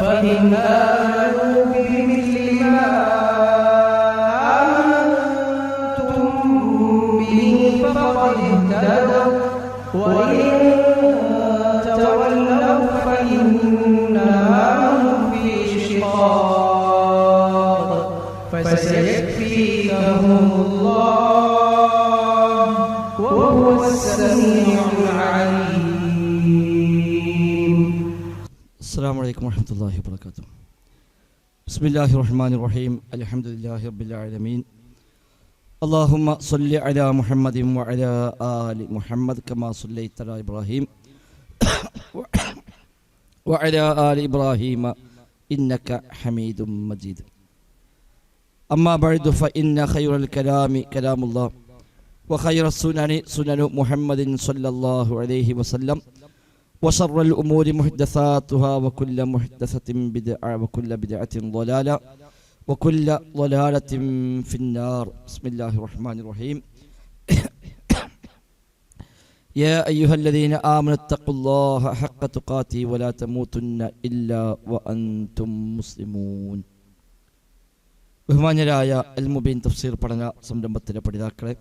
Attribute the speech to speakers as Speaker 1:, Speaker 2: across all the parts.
Speaker 1: فإن آمنوا بمثل ما آمنتم به فقد اهتدوا وإن تولوا فإنما هم في شقاق فسيكفيكهم الله وهو السميع
Speaker 2: അസ്സാമലൈക്കും വരഹമുല്ലാ വാത്തു ബിസ്മില്ലാഹി റഹ്മാൻ റഹീം അലഹമുല്ലാഹി റബിലമീൻ അള്ളാഹുമ സൊല്ലി അല മുഹമ്മദിം വഅല ആലി മുഹമ്മദ് കമാ സുല്ലൈ തല ഇബ്രാഹിം വഅല ആലി ഇബ്രാഹിമ ഇന്നക ഹമീദും മജീദ് അമ്മാ ബഅദു ഫഇന്ന ഖൈറുൽ കലാമി കലാമുല്ലാഹ് വഖൈറസ് സുനനി സുനനു മുഹമ്മദിൻ സല്ലല്ലാഹു അലൈഹി വസല്ലം وشر الأمور محدثاتها وكل محدثة بدعة وكل بدعة ضلالة وكل ضلالة في النار بسم الله الرحمن الرحيم يا أيها الذين آمنوا اتقوا الله حق تقاته ولا تموتن إلا وأنتم مسلمون ബഹുമാന്യരായ അൽ മുബീൻ തഫ്സീർ പഠന സംരംഭത്തിലെ പഠിതാക്കളെ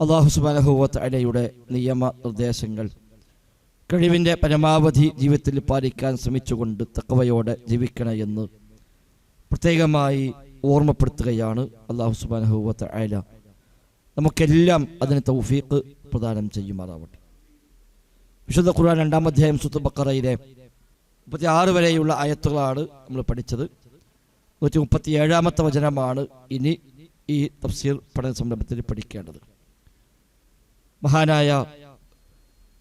Speaker 2: അള്ളാഹു സുബാനഹുവത്ത് അലയുടെ നിയമ നിർദ്ദേശങ്ങൾ കഴിവിന്റെ പരമാവധി ജീവിതത്തിൽ പാലിക്കാൻ ശ്രമിച്ചുകൊണ്ട് തക്കവയോടെ ജീവിക്കണമെന്ന് പ്രത്യേകമായി ഓർമ്മപ്പെടുത്തുകയാണ് അള്ളാഹു സുബാനഹുവത്ത് അയല നമുക്കെല്ലാം അതിന് തൗഫീഖ് പ്രദാനം ചെയ്യുമാറാവട്ടെ. വിശുദ്ധ ഖുർആൻ രണ്ടാം അധ്യായം സുത്ത് ബക്കറയിലെ മുപ്പത്തി ആറ് വരെയുള്ള ആയത്തുകളാണ് നമ്മൾ പഠിച്ചത്. നൂറ്റി മുപ്പത്തി ഏഴാമത്തെ വചനമാണ് ഇനി ഈ തഫ്സീർ പഠന സംരംഭത്തിൽ പഠിക്കേണ്ടത്. മഹാനായ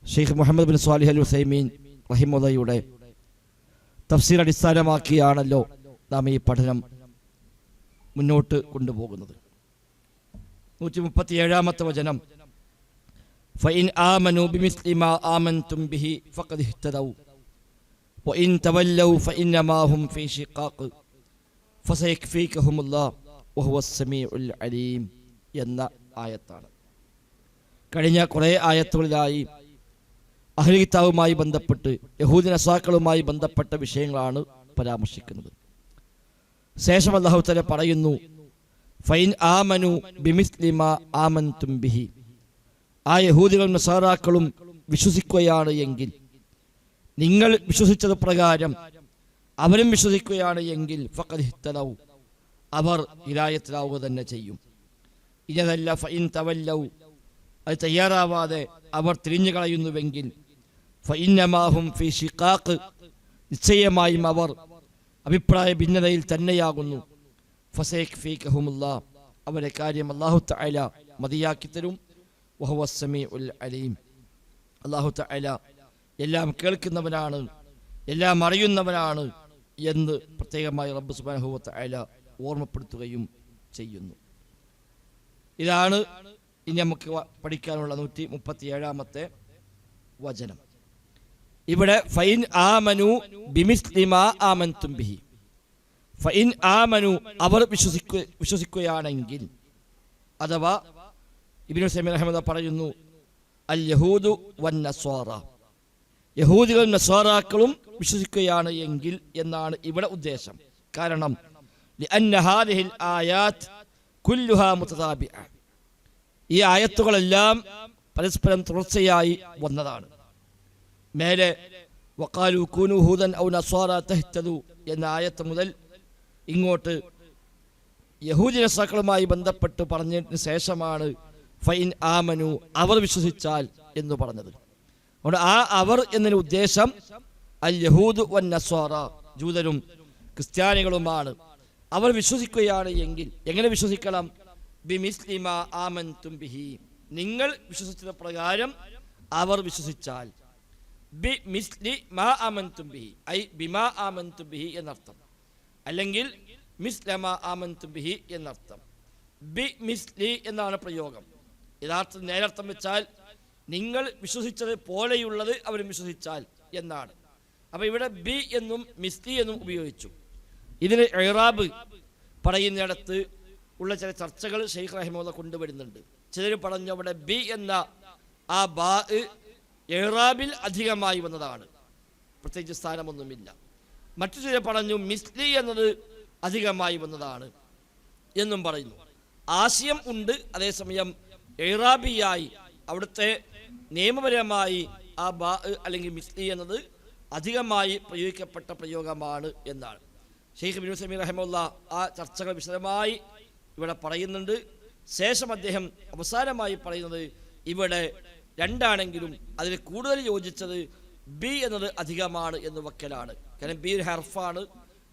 Speaker 2: Sheikh Muhammad bin Salih al ഹുസൈമീൻ റഹിമുദയുടെ തഫ്സീർ അടിസ്ഥാനമാക്കിയാണല്ലോ നാം ഈ പഠനം മുന്നോട്ട് കൊണ്ടുപോകുന്നത് നൂറ്റി മുപ്പത്തി ഏഴാമത്തെ വചനം فإن آمنوا بمثل ما آمنتم به فقد اهتدوا وإن تولوا فإنما هم في شقاق فسيكفيكهم الله وهو السميع العليم എന്ന ആയത്താണ് കഴിഞ്ഞ കുറേ ആയത്തുകളിലായി അഹ്ലിത്താവുമായി ബന്ധപ്പെട്ട് യഹൂദി നസാക്കളുമായി ബന്ധപ്പെട്ട വിഷയങ്ങളാണ് പരാമർശിക്കുന്നത്. ശേഷം അള്ളാഹു തല പറയുന്നു ഫൈൻ ആമനു ബിമിസ്ലിമ ആമൻ തുംബിഹി ആ യഹൂദികളും നസാറാക്കളും വിശ്വസിക്കുകയാണ് എങ്കിൽ നിങ്ങൾ വിശ്വസിച്ചത് പ്രകാരം അവരും വിശ്വസിക്കുകയാണ് എങ്കിൽ ഫലവും അവർ ഇരായത്തിലാവുക തന്നെ ചെയ്യും. ഇതല്ല ഫൈൻ തവല്ലവും അത് തയ്യാറാവാതെ അവർ തിരിഞ്ഞു കളയുന്നുവെങ്കിൽ ഫൈന്നമാഹും ഫി ഷിഖാഖ് നിശ്ചയമായും അവർ അഭിപ്രായ ഭിന്നതയിൽ തന്നെയാകുന്നു. ഫസേഖ് ഫീഖഹുമുല്ല അവരെ കാര്യം അല്ലാഹു തആല മതിയാക്കി തരും. വഹുവ സമീഉൽ അലീം. അല്ലാഹു തആല എല്ലാം കേൾക്കുന്നവനാണ് എല്ലാം അറിയുന്നവനാണ് എന്ന് പ്രത്യേകമായി റബ്ബ് സുബ്ഹാനഹു വ തആല ഓർമ്മപ്പെടുത്തുകയും ചെയ്യുന്നു. ഇതാണ് ഇനി നമുക്ക് പഠിക്കാനുള്ള നൂറ്റി മുപ്പത്തി ഏഴാമത്തെ വചനം. ഇവിടെ ഫൈൻ ആമനു ബിമിസ്ലിമ ആമൻതും ബിഹി. ഫൈൻ ആമനു അവർ വിശ്വസിക്കു വിശ്വസിക്കുകയാണെങ്കിൽ അഥവാ ഇബിനു സമീർ അഹമ്മദ പറയുന്നു അൽ യഹൂദു വൻ നസ്വാറ യഹൂദികളും നസ്വാറാക്കളും വിശ്വസിക്കുകയാണ് എങ്കിൽ എന്നാണ് ഇവിടെ ഉദ്ദേശം. കാരണം ഈ ആയത്തുകളെല്ലാം പരസ്പരം തുടർച്ചയായി വന്നതാണ്. മേലെ വക്കാലു കൂനു ഹൂദൻ ഔ നസ്വാറ തഹ്തദു എന്ന ആയത്ത് മുതൽ ഇങ്ങോട്ട് യഹൂദി നസാക്കളുമായി ബന്ധപ്പെട്ട് പറഞ്ഞതിന് ശേഷമാണ് ഫൈൻ ആമനു അവർ വിശ്വസിച്ചാൽ എന്ന് പറഞ്ഞത്. അതുകൊണ്ട് ആ അവർ എന്നതിന് ഉദ്ദേശം അൽ യഹൂദ് വൻ നസ്വാറ ജൂതരും ക്രിസ്ത്യാനികളുമാണ്. അവർ വിശ്വസിക്കുകയാണ് എങ്കിൽ എങ്ങനെ വിശ്വസിക്കണം? ബിമിസ്ലിമ ആമൻ ബിഹി. നിങ്ങൾ വിശ്വസിച്ചത് പ്രകാരം അവർ വിശ്വസിച്ചാൽ. ബി മിസ്ലി മാ ആമന്തും ബിഹി ഐ ബിമാ ആമന്തും ബിഹി എന്നർത്ഥം. അല്ലെങ്കിൽ മിസ്ലമ ആമന്തും ബിഹി എന്നർത്ഥം. ബി മിസ്ലി എന്നാണ് പ്രയോഗം. യഥാർത്ഥ നേരർത്ഥം വെച്ചാൽ നിങ്ങൾ വിശ്വസിച്ചത് പോലെയുള്ളത് അവർ വിശ്വസിച്ചാൽ എന്നാണ്. അപ്പോൾ ഇവിടെ ബി എന്നും മിസ്ലി എന്നും ഉപയോഗിച്ചു. ഇതിന് എറാബ് പറയുന്നിടത്ത് ഉള്ള ചില ചർച്ചകൾ ഷെയ്ഖ് റഹിമോദ കൊണ്ടുവരുന്നുണ്ട്. ചിലർ പറഞ്ഞു അവിടെ ബി എന്ന ആ ബാ എറാബിൽ അധികമായി വന്നതാണ്. പ്രത്യേകിച്ച് സ്ഥാനമൊന്നുമില്ല. മറ്റു ചില പറഞ്ഞു മിസ്ലി എന്നത് അധികമായി വന്നതാണ് എന്നും പറയുന്നു. ആശയം ഉണ്ട് അതേസമയം എറാബിയായി അവിടുത്തെ നിയമപരമായി ആ ബാ അല്ലെങ്കിൽ മിസ്ലി എന്നത് അധികമായി പ്രയോഗിക്കപ്പെട്ട പ്രയോഗമാണ് എന്നാണ്. ഷെയ്ഖ് ബിൻ സമീർ റഹമുല്ല ആ ചർച്ചകൾ വിശദമായി ഇവിടെ പറയുന്നുണ്ട്. ശേഷം അദ്ദേഹം അവസാനമായി പറയുന്നത് ഇവിടെ രണ്ടാണെങ്കിലും അതിൽ കൂടുതൽ യോജിച്ചത് ബി എന്നത് അധികമാണ് എന്ന് വക്കലാണ്. കാരണം ബി ഒരു ഹർഫാണ്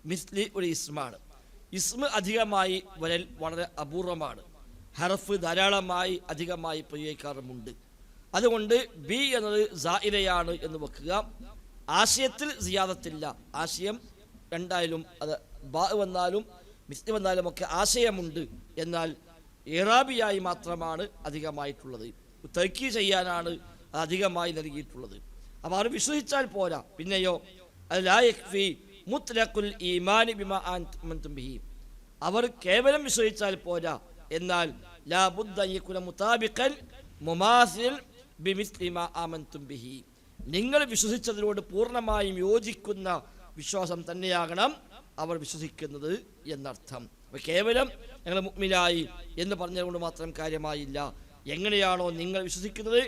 Speaker 2: മിസ്ലി ഒരു ഇസ്മാണ്. ഇസ്മ അധികമായി വരൽ വളരെ അപൂർവമാണ്. ഹർഫ് ധാരാളമായി അധികമായി പ്രയോഗിക്കാറുമുണ്ട്. അതുകൊണ്ട് ബി എന്നത് സായിരയാണ് എന്ന് വെക്കുക. ആശയത്തിൽ സിയാദത്തില്ല. ആശയം രണ്ടായാലും അത് ബാ വന്നാലും മിസ്ലി വന്നാലും ഒക്കെ ആശയമുണ്ട്. എന്നാൽ ഇറാബിയായി മാത്രമാണ് അധികമായിട്ടുള്ളത്. തർക്കി ചെയ്യാനാണ് അത് അധികമായി നൽകിയിട്ടുള്ളത്. അപ്പോൾ അവർ വിശ്വസിച്ചാൽ പോരാ. പിന്നെയോ അത് ഈമാനി അവർ കേവലം വിശ്വസിച്ചാൽ പോരാ. എന്നാൽ ലാ മുമാസിൽ നിങ്ങൾ വിശ്വസിച്ചതിനോട് പൂർണമായും യോജിക്കുന്ന വിശ്വാസം തന്നെയാകണം അവർ വിശ്വസിക്കുന്നത് എന്നർത്ഥം. കേവലം ഞങ്ങൾ മുഗ്മിനായി എന്ന് പറഞ്ഞതുകൊണ്ട് മാത്രം കാര്യമായില്ല. എങ്ങനെയാണോ നിങ്ങൾ വിശ്വസിക്കുന്നത്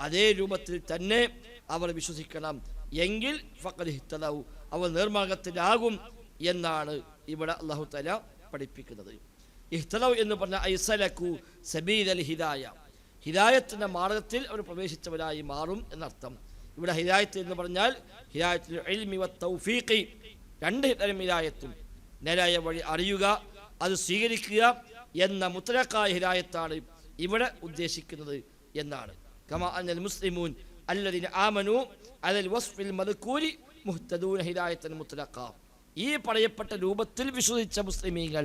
Speaker 2: അതേ രൂപത്തിൽ തന്നെ അവർ വിശ്വസിക്കണം. എങ്കിൽ ഫക്കലിഹിത്തലാവും അവർ നിർമാർഗത്തിലാകും എന്നാണ് ഇവിടെ അള്ളാഹു തല പഠിപ്പിക്കുന്നത്. ഇഹ്തലവ് എന്ന് പറഞ്ഞ ഐസലക്കു സബീൽ അൽ ഹിദായ. ഹിദായത്തിന്റെ മാർഗത്തിൽ അവർ പ്രവേശിച്ചവരായി മാറും എന്നർത്ഥം. ഇവിടെ ഹിദായത്ത് എന്ന് പറഞ്ഞാൽ ഹിദായത്തിൽ ഇൽമി വ തൗഫീഖി രണ്ട് തരം ഹിദായത്തും. നേരായ വഴി അറിയുക അത് സ്വീകരിക്കുക എന്ന മുത്തലക്കായ ഹിദായത്താണ് ഇവിടെ ഉദ്ദേശിക്കുന്നത് എന്നാണ്. മുസ്ലിമൂൻ അല്ലതിന് ആമനു അലൽ വസ്ഫിൽ മദക്കൂരി മുഹ്തദൂന ഹിദായത്തൻ മുത്തലക്ക ഈ പറയപ്പെട്ട രൂപത്തിൽ വിശ്വസിച്ച മുസ്ലിമീങ്ങൾ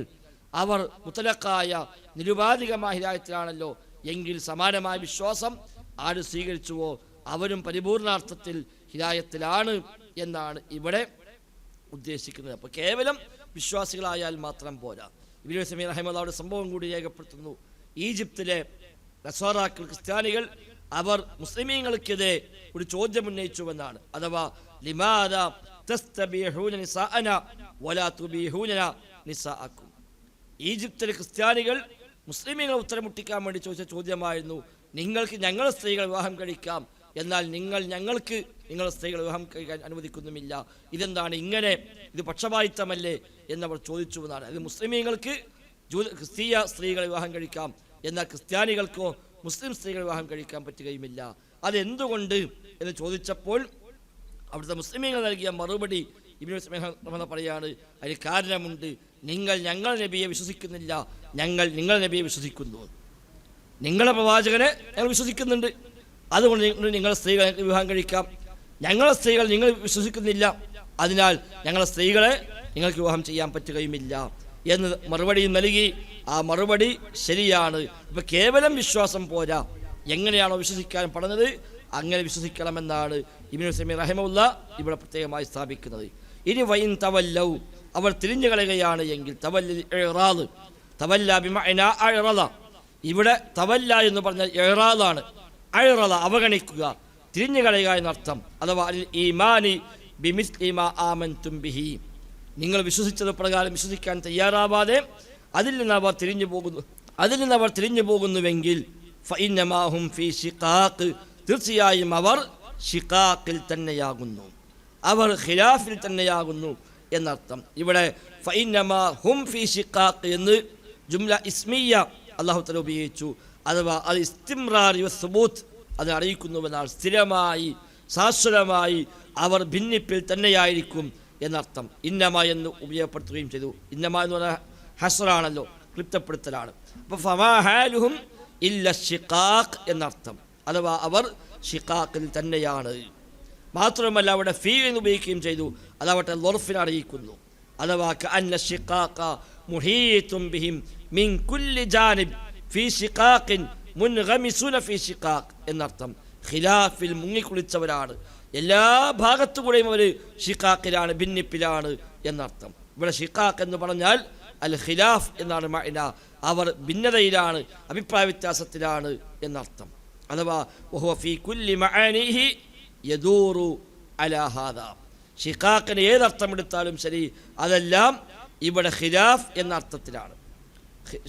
Speaker 2: അവർ മുത്തലക്കായ നിരുപാധികമായ ഹിദായത്തിലാണല്ലോ. എങ്കിൽ സമാനമായ വിശ്വാസം ആര് സ്വീകരിച്ചുവോ അവരും പരിപൂർണാർത്ഥത്തിൽ ഹിദായത്തിലാണ് എന്നാണ് ഇവിടെ ഉദ്ദേശിക്കുന്നത്. അപ്പോൾ കേവലം വിശ്വാസികളായാൽ മാത്രം പോരാ. ഇബിനു സമീർ അഹമ്മദ് സംഭവം കൂടി രേഖപ്പെടുത്തുന്നു. ഈജിപ്തിലെ നസോറാക്കൾ ക്രിസ്ത്യാനികൾ അവർ മുസ്ലിമീങ്ങൾക്കെതിരെ ഒരു ചോദ്യം ഉന്നയിച്ചു എന്നാണ് അഥവാ ലിമാദ ഈജിപ്തിലെ ക്രിസ്ത്യാനികൾ മുസ്ലിമീങ്ങൾ ഉത്തരം മുട്ടിക്കാൻ വേണ്ടി ചോദിച്ച ചോദ്യമായിരുന്നു നിങ്ങൾക്ക് ഞങ്ങൾ സ്ത്രീകൾ വിവാഹം കഴിക്കാം? എന്നാൽ നിങ്ങൾ ഞങ്ങൾക്ക് നിങ്ങൾ സ്ത്രീകൾ വിവാഹം കഴിക്കാൻ അനുവദിക്കുന്നുമില്ല. ഇതെന്താണ് ഇങ്ങനെ? ഇത് പക്ഷപാതിത്വമല്ലേ എന്നവർ ചോദിച്ചു എന്നാണ് അത് മുസ്ലിമീങ്ങൾക്ക് ക്രിസ്തീയ സ്ത്രീകളെ വിവാഹം കഴിക്കാം. എന്നാൽ ക്രിസ്ത്യാനികൾക്കോ മുസ്ലിം സ്ത്രീകളെ വിവാഹം കഴിക്കാൻ പറ്റുകയുമില്ല. അതെന്തുകൊണ്ട്? എന്ന് ചോദിച്ചപ്പോൾ അവിടുത്തെ മുസ്ലിമീങ്ങൾ നൽകിയ മറുപടി ഇബിനു സ്മേഹ പറയാണ് അതിന് കാരണമുണ്ട്. നിങ്ങൾ ഞങ്ങൾ നബിയെ വിശ്വസിക്കുന്നില്ല. ഞങ്ങൾ നിങ്ങൾ നബിയെ വിശ്വസിക്കുന്നു. നിങ്ങളെ പ്രവാചകനെ ഞങ്ങൾ വിശ്വസിക്കുന്നുണ്ട്. അതുകൊണ്ട് നിങ്ങൾ സ്ത്രീകളെ വിവാഹം കഴിക്കാം. ഞങ്ങളെ സ്ത്രീകൾ നിങ്ങൾ വിശ്വസിക്കുന്നില്ല. അതിനാൽ ഞങ്ങളെ സ്ത്രീകളെ നിങ്ങൾക്ക് വിവാഹം ചെയ്യാൻ പറ്റുകയുമില്ല. എന്ന് മറുപടി നൽകി. ആ മറുപടി ശരിയാണ്. ഇപ്പൊ കേവലം വിശ്വാസം പോരാ. എങ്ങനെയാണോ വിശ്വസിക്കാൻ പറഞ്ഞത്? അങ്ങനെ വിശ്വസിക്കണമെന്നാണ് ഇബിനു സമീർ റഹിമുല്ല ഇവിടെ പ്രത്യേകമായി സ്ഥാപിക്കുന്നത്. ഇനി വൈൻ തവല്ലൗ. അവർ തിരിഞ്ഞു കളയുകയാണ് എങ്കിൽ തവല്ല് തവല്ല അഴറല ഇവിടെ തവല്ല എന്ന് പറഞ്ഞാൽ എറാദാണ് അഴറത അവഗണിക്കുക. തിരിഞ്ഞു കളയുക എന്നർത്ഥം. അഥവാ ഈമാനി ബിമിസ്ലിമ ആമൻ ബിഹി. നിങ്ങൾ വിശ്വസിച്ചത് പ്രകാരം വിശ്വസിക്കാൻ തയ്യാറാവാതെ അതിൽ നിന്ന് അവർ തിരിഞ്ഞു പോകുന്നു. അതിൽ നിന്ന് അവർ തിരിഞ്ഞു പോകുന്നുവെങ്കിൽ ഫൈനമാഹും ഫി ഷിഖാഖ് തീർച്ചയായും അവർ ഷിഖാഖിൽ തന്നെയാകുന്നു. അവർ ഖിലാഫിൽ തന്നെയാകുന്നു എന്നർത്ഥം. ഇവിടെ ഫൈനമാ ഹും ഫി ഷിഖാഖ് എന്ന് ജുംല ഇസ്മിയ അള്ളാഹു തല ഉപയോഗിച്ചു. അഥവാ അത് ഇസ്തിമ്രാർ സുബൂത്ത് അത് അറിയിക്കുന്നുവെന്നാൽ സ്ഥിരമായി ശാശ്വതമായി അവർ ഭിന്നിപ്പിൽ തന്നെയായിരിക്കും എന്നർത്ഥം. ഇന്നമ എന്ന് ഉപയോഗപ്പെടുത്തുകയും ചെയ്തു. ഇന്നമ എന്ന് പറഞ്ഞാൽ ഹസറാണല്ലോ ക്ലിപ്തപ്പെടുത്തലാണ്. അപ്പോൾ ഫമാഹാലുഹും ഇല്ല ഷിഖാഖ് എന്നർത്ഥം. അഥവാ അവർ ഷിഖാഖിൽ തന്നെയാണ്. മാത്രമല്ല അവിടെ ഫീ എന്ന് ഉപയോഗിക്കുകയും ചെയ്തു. അതവട്ടെ ലൊർഫിനെ അറിയിക്കുന്നു. അഥവാ അന്ന ഷിഖാഖ മുഹീത്തും ബിഹിം മിൻ കുല്ലി ജാനിബ് ഫീ ഷിഖാഖിൻ മുൻഗമിസുന ഫീ ഷിഖാഖ് എന്നർത്ഥം. ഖിലാഫിൽ മുങ്ങിക്കുളിച്ചവരാണ്. എല്ലാ ഭാഗത്തുകൂടെയും അവർ ഷിഖാക്കിലാണ് ഭിന്നിപ്പിലാണ് എന്നർത്ഥം. ഇവിടെ ഷിഖാഖ് എന്ന് പറഞ്ഞാൽ അൽ ഖിലാഫ് എന്നാണ് മഅന അവർ ഭിന്നതയിലാണ് അഭിപ്രായ വ്യത്യാസത്തിലാണ് എന്നർത്ഥം. അഥവാ ഷിഖാക്കിന് ഏതർത്ഥമെടുത്താലും ശരി അതെല്ലാം ഇവിടെ ഖിലാഫ് എന്ന അർത്ഥത്തിലാണ്.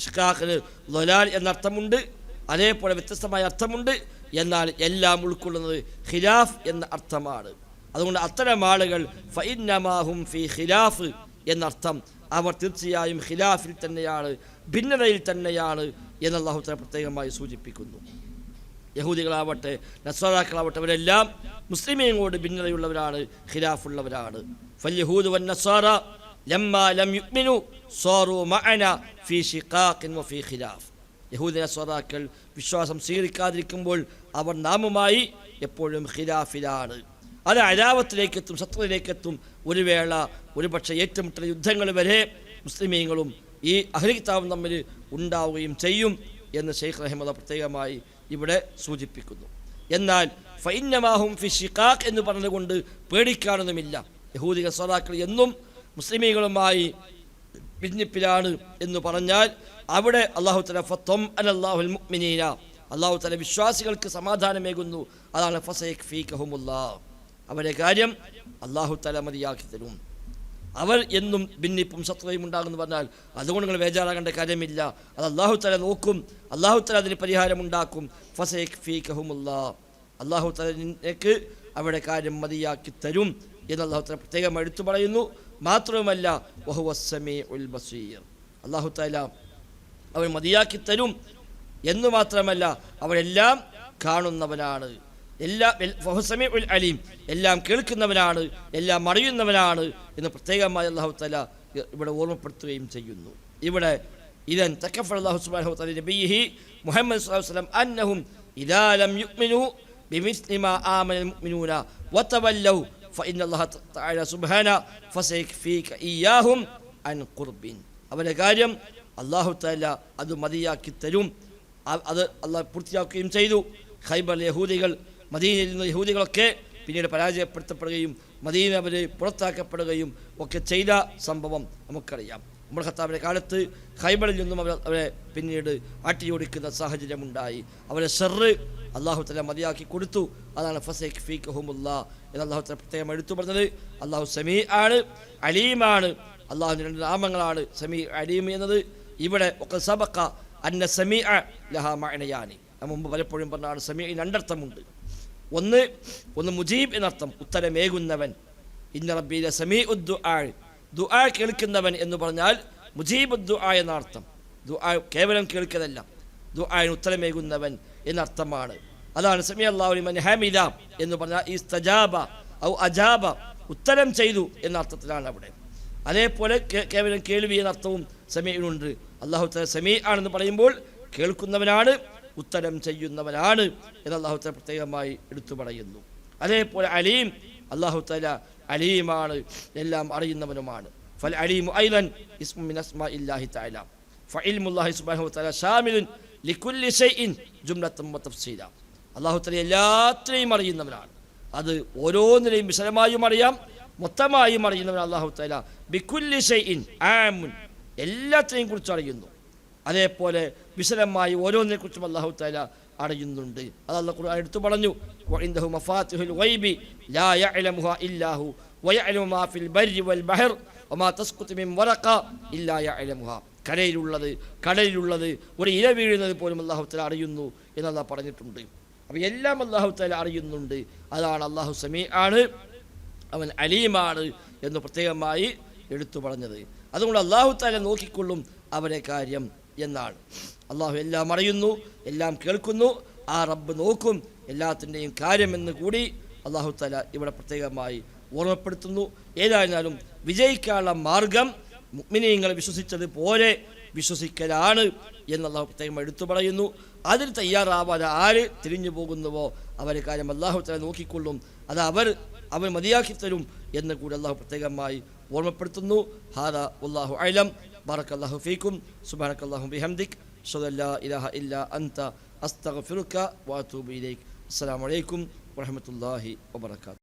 Speaker 2: ഷിഖാക്കിന് ലൊലാൽ എന്നർത്ഥമുണ്ട് അതേപോലെ വ്യത്യസ്തമായ അർത്ഥമുണ്ട്. എന്നാൽ എല്ലാം ഉൾക്കൊള്ളുന്നത്. ഖിലാഫ് എന്ന അർത്ഥമാണ്. അതുകൊണ്ട് അത്തരം ആളുകൾ ഫൈനമാഹും ഫി ഖിലാഫ് എന്നർത്ഥം. അവർ തീർച്ചയായും ഖിലാഫിൽ തന്നെയാണ് ഭിന്നതയിൽ തന്നെയാണ് എന്ന് അള്ളാഹു തആല പ്രത്യേകമായി സൂചിപ്പിക്കുന്നു. യഹൂദികളാവട്ടെ നസ്വാറാക്കളാവട്ടെ അവരെല്ലാം മുസ്ലിമീങ്ങളോട് ഭിന്നതയുള്ളവരാണ് ഖിലാഫുള്ളവരാണ്. ഫല്യഹൂദ് വൻ നസ്വാറ ലം യുക്മിനു സ്വാറു മഅന ഫി ഷിഖാഖിൻ വഫി ഖിലാഫ്. യഹൂദ നസ്വാറാക്കൾ വിശ്വാസം സ്വീകരിക്കാതിരിക്കുമ്പോൾ അവർ നാമമായി എപ്പോഴും ഖിലാഫിലാണ്. അത് അലാവത്തിലേക്കെത്തും ശത്രുവിലേക്കെത്തും ഒരു വേള ഒരുപക്ഷെ ഏറ്റുമുട്ടൽ യുദ്ധങ്ങൾ വരെ മുസ്ലിമീങ്ങളും ഈ അഹ്ലിക്താവും തമ്മിൽ ഉണ്ടാവുകയും ചെയ്യും എന്ന് ഷെയ്ഖ് റഹ്മദ പ്രത്യേകമായി ഇവിടെ സൂചിപ്പിക്കുന്നു. എന്നാൽ ഫൈന്യമാഹും ഫി ഷിഖാഖ് എന്ന് പറഞ്ഞുകൊണ്ട് പേടിക്കാനൊന്നുമില്ല. യഹൂദിക സ്വതാക്കൾ എന്നും മുസ്ലിമീങ്ങളുമായി ഭിന്നിപ്പിലാണ് എന്ന് പറഞ്ഞാൽ അവിടെ അള്ളാഹു അള്ളാഹു തല വിശ്വാസികൾക്ക് സമാധാനമേകുന്നു. അതാണ് ഫസൈഖ് അവരുടെ കാര്യം അള്ളാഹു തല മതിയാക്കി തരും. അവർ എന്നും ഭിന്നിപ്പും ശത്രുവയും ഉണ്ടാകുമെന്ന് പറഞ്ഞാൽ അതുകൊണ്ട് നിങ്ങൾ വേജാറാകേണ്ട കാര്യമില്ല. അത് അള്ളാഹു തല നോക്കും. അള്ളാഹു തല അതിന് പരിഹാരം ഉണ്ടാക്കും. ഫീ ഫീഖഹുമുല്ലാ. അള്ളാഹു തലക്ക് അവരുടെ കാര്യം മതിയാക്കി തരും എന്ന് അള്ളാഹു തല പ്രത്യേകം എടുത്തു പറയുന്നു. മാത്രവുമല്ല ബസീർ. അള്ളാഹു തല അവൻ മതിയാക്കി തരും. എന്നു മാത്രമല്ല അവരെല്ലാം കാണുന്നവനാണ്. എല്ലാ ഉൽ അലീം എല്ലാം കേൾക്കുന്നവനാണ് എല്ലാം അറിയുന്നവനാണ് എന്ന് പ്രത്യേകമായി അള്ളാഹു തല ഇവിടെ ഓർമ്മപ്പെടുത്തുകയും ചെയ്യുന്നു. ഇവിടെ ഇതൻ തക്കഫർ അള്ളാഹു സുബ്ഹാനഹു തആല നബിഹി മുഹമ്മദ് സ്വല്ലല്ലാഹു അലൈഹി വസല്ലം അന്നഹും ഇദാ ലം യുഅ്മിനു ബിമിസ്ലി മാ ആമന ഫഇൻ അല്ലാഹ തആല സുബ്ഹാന ഫസൈക് ഫീക ഇയാഹും അൻ അവരെ അവരുടെ കാര്യം അള്ളാഹു തആല അത് മതിയാക്കി തരും. അത് അള്ളാഹ് പൂർത്തിയാക്കുകയും ചെയ്തു. ഖൈബർ യഹൂദികൾ മദീനയിൽ യഹൂദികളൊക്കെ പിന്നീട് പരാജയപ്പെടുത്തപ്പെടുകയും മദീന അവരെ പുറത്താക്കപ്പെടുകയും ഒക്കെ ചെയ്ത സംഭവം നമുക്കറിയാം. നമ്മുടെ ഖത്താബിന്റെ കാലത്ത് ഖൈബറിൽ നിന്നും അവർ അവരെ പിന്നീട് ആട്ടിയോടിക്കുന്ന സാഹചര്യമുണ്ടായി. അവരെ ഷെറ് അള്ളാഹു തല മതിയാക്കി കൊടുത്തു. അതാണ് ഫസൈഖ് ഫീഖ് ഹുമുല്ല എന്ന് അള്ളാഹു പ്രത്യേകം എടുത്തു പറഞ്ഞത്. അള്ളാഹു സമീ ആണ് അലീമാണ്. അള്ളാഹുവിന്റെ രണ്ട് നാമങ്ങളാണ് സമീ അലീം എന്നത്. ഇവിടെ ഒക്കെ സബക്ക അന്ന സമീ ലഹാമയാനി മുമ്പ് പലപ്പോഴും പറഞ്ഞാണ് സമീ രണ്ടർത്ഥമുണ്ട്. ഒന്ന് ഒന്ന് മുജീബ് എന്നർത്ഥം ഉത്തരമേകുന്നവൻ. ഇന്ന റബ്ബിയിലെ സമീ ഉദ്ദു ആഴ് ദു ആ കേൾക്കുന്നവൻ എന്ന് പറഞ്ഞാൽ മുജീബ് ദുആ എന്ന അർത്ഥം ആ കേവലം കേൾക്കലല്ല ദുആന് ഉത്തരമേകുന്നവൻ എന്നർത്ഥമാണ്. അതാണ് സമി അള്ളാഹുലിമൻ ഹമിദ എന്ന് പറഞ്ഞാൽ ഈ സ്തജാബ ഔ അജാബ ഉത്തരം ചെയ്തു എന്ന അർത്ഥത്തിലാണ് അവിടെ. അതേപോലെ കേവലം കേൾവി എന്ന അർത്ഥവും സമീനുണ്ട് അള്ളാഹു തല സമീ ആണെന്ന് പറയുമ്പോൾ കേൾക്കുന്നവനാണ് ഉത്തരം ചെയ്യുന്നവനാണ് എന്ന് അള്ളാഹു തല പ്രത്യേകമായി എടുത്തു പറയുന്നു. അതേപോലെ അലീം അള്ളാഹു തല അലീമാണ് എല്ലാം അറിയുന്നവനുമാണ്. ഫൽ അലീമു ഐലൻ ഇസ്മു മിൻ അസ്മാഇല്ലാഹി തആല. ഫഇൽമുല്ലാഹി സുബ്ഹാനഹു വതആല ഷാമിലുൻ ലികുല്ലി അള്ളാഹു തല എല്ലാത്തിനെയും അറിയുന്നവനാണ്. അത് ഓരോന്നിനെയും വിശദമായും അറിയാം മൊത്തമായും അറിയുന്നവൻ അള്ളാഹു തല ബിക്കുല്ലി ഇൻ ആമുൻ എല്ലാത്തിനെയും കുറിച്ച് അറിയുന്നു. അതേപോലെ വിശദമായി ഓരോന്നിനെ കുറിച്ചും അള്ളാഹു തല അറിയുന്നുണ്ട്. അത് അള്ളാഹു ഖുർആൻ എടുത്തു പറഞ്ഞു വഇൻദഹു മഫാത്തിഹുൽ കരയിലുള്ളത് കടലിലുള്ളത് ഒരു ഇല വീഴുന്നത് പോലും അള്ളാഹു തല അറിയുന്നു എന്ന് അള്ളാഹ് പറഞ്ഞിട്ടുണ്ട്. അപ്പോൾ എല്ലാം അള്ളാഹു തല അറിയുന്നുണ്ട്. അതാണ് അള്ളാഹു സമീ ആണ് അവൻ അലീമാണ് എന്ന് പ്രത്യേകമായി എടുത്തു പറഞ്ഞത്. അതുകൊണ്ട് അള്ളാഹു താല നോക്കിക്കൊള്ളും അവരെ കാര്യം എന്നാണ്. അള്ളാഹു എല്ലാം അറിയുന്നു എല്ലാം കേൾക്കുന്നു ആ റബ്ബ് നോക്കും എല്ലാത്തിന്റെയും കാര്യമെന്ന് കൂടി അള്ളാഹു താല ഇവിടെ പ്രത്യേകമായി ഓർമ്മപ്പെടുത്തുന്നു. ഏതായിരുന്നാലും വിജയിക്കാനുള്ള മാർഗം മുഗ്മിനീങ്ങളെ വിശ്വസിച്ചത് പോലെ വിശ്വസിക്കലാണ് അള്ളാഹു പ്രത്യേകം എടുത്തു പറയുന്നു. അതിൽ തയ്യാറാവാതെ ആര് തിരിഞ്ഞു പോകുന്നുവോ? അവരെ കാര്യം അള്ളാഹു തല നോക്കിക്കൊള്ളും. അത് അവർ അവർ മതിയാക്കി തരും എന്ന് കൂടി അള്ളാഹു പ്രത്യേകമായി ഓർമ്മപ്പെടുത്തുന്നു. ഹാദ അള്ളാഹു അലം. ബാറക് അള്ളാഹു ഫീക്കും സുബാനക് അള്ളാഹു ബിഹംദിക് ഷദല്ലാ ഇലാഹ ഇല്ല അന്ത അസ്തഗ്ഫിറുക വാത്തൂബ് ഇലേക്ക് അസ്സലാമു അലൈക്കും വറഹ്മത്തുള്ളാഹി വബറകാതുഹു.